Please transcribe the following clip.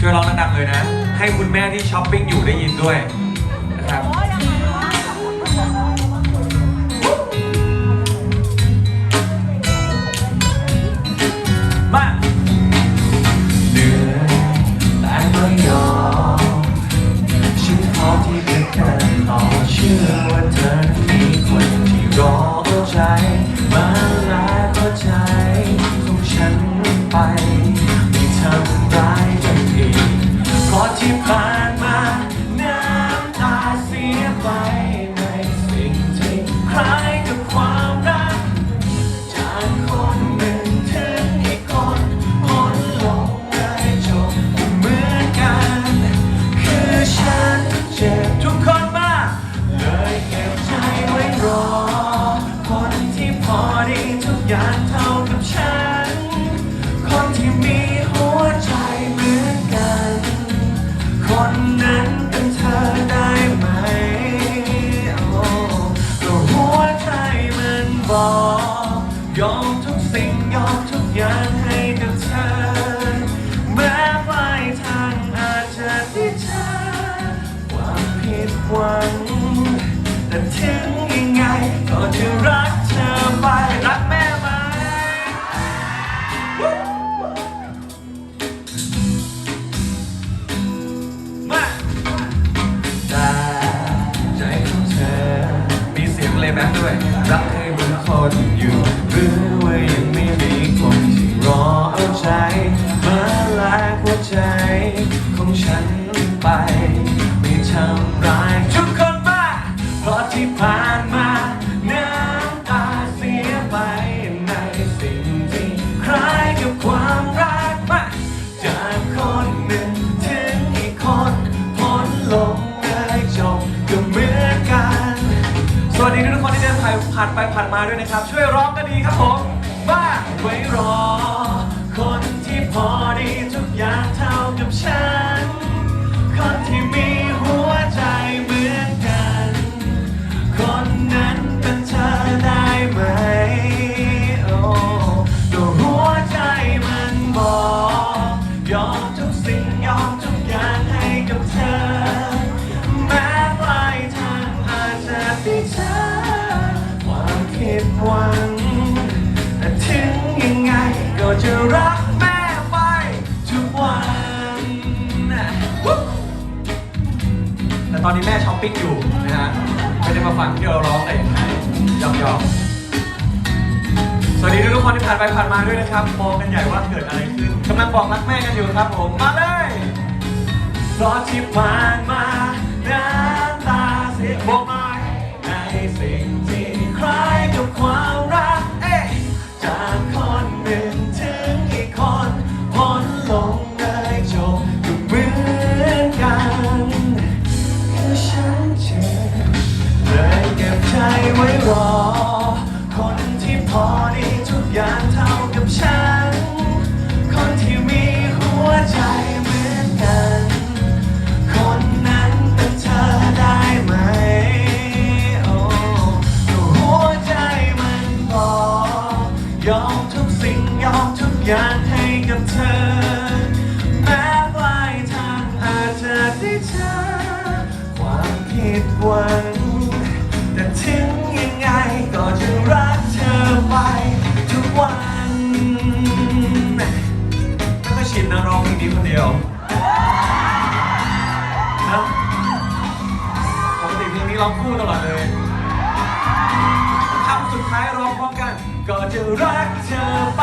ช่วยร้องดังๆเลยนะ ให้คุณแม่ที่ช้อปปิ้งอยู่ได้ยินด้วย ทุกอย่างเท่ากับฉัน คนที่มีหัวใจเหมือนกัน คนนั้นเป็นเธอได้ไหมโอ้ก็หัวใจมันบอก ยอมทุกสิ่งยอมทุกอย่างให้กับเธอ แม้ปลายทางอาจจะได้เจอความผิดหวัง แต่ถึงยังไงก็จะรักเธอไป รักให้เหมือนคนอยู่หรือว่ายังไม่มีคนที่รอเอาใจมาแลกหัวใจของฉันไปไม่ทำ ผ่านไปผ่านมาด้วยนะครับ ช่วยร้องก็ดีครับผมมาไว้รอ คนที่พอดีทุกอย่างเท่ากับฉัน อนนี้แม่ช้อปปิ้งอยู่นะฮะไม่ได้มาฟังที่เราร้องได้อย่างไรยอมยอมสวัสดีทุกคนที่ผ่านไปผ่านมาด้วยนะครับมองกันใหญ่ว่าเกิดอะไรขึ้นกำลังบอกรักแม่กันอยู่ครับผมมาเลยรอที่ผ่านมาน้ำตาเสียบอกไม่ในสิ่ง หวังแต่ถึงยังไงก็จะรักเธอไปทุกวันไม่ค่อยชินนะร้องเพลงนี้คนเดียวนะปกติเพลงนี้ร้องคู่ตลอดเลยคำสุดท้ายร้องพร้อมกัน ก็จะรักเธอไป